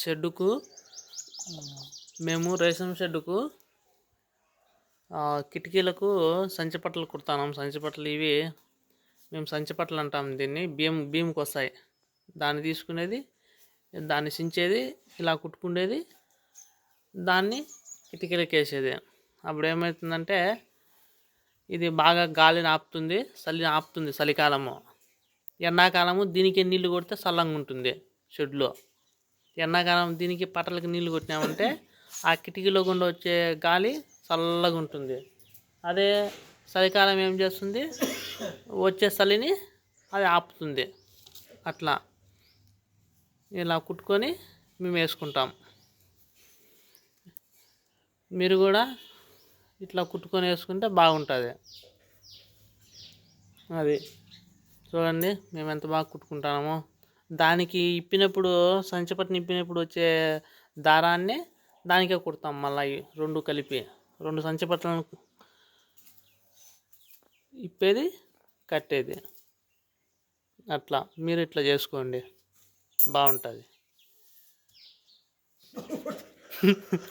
షెడ్డుకు మేము రేషన్ షెడ్డుకు కిటికీలకు సంచిపట్టలు కుడతాం సంచిపట్టలు ఇవి మేము సంచిపట్టలు అంటాం దీన్ని. బియ్యం బియ్యంకి వస్తాయి. దాన్ని తీసుకునేది దాన్ని సించేది ఇలా కుట్టుకునేది దాన్ని కిటికీలకు వేసేది. అప్పుడు ఏమవుతుందంటే ఇది బాగా గాలిని ఆపుతుంది చలిని ఆపుతుంది చలికాలము. ఎండాకాలము దీనికి నీళ్ళు కొడితే చల్లంగా ఉంటుంది షెడ్లో. ఎండాకాలం దీనికి పట్టలకి నీళ్ళు కొట్టినామంటే ఆ కిటికీలో గుండా వచ్చే గాలి చల్లగా ఉంటుంది. అదే చలికాలం ఏం చేస్తుంది? వచ్చే చలిని అది ఆపుతుంది. అట్లా ఇలా కుట్టుకొని మేము వేసుకుంటాం. మీరు కూడా ఇట్లా కుట్టుకొని వేసుకుంటే బాగుంటుంది. అది చూడండి మేము ఎంత బాగా కుట్టుకుంటామో దానికి ఇప్పినప్పుడు సంచిపట్టిన ఇప్పినప్పుడు వచ్చే దారాన్ని దానికే కుడతాం మళ్ళీ రెండు కలిపి. రెండు సంచిపట్లను ఇప్పేది కట్టేది. అట్లా. మీరు ఇట్లా చేసుకోండి. బాగుంటుంది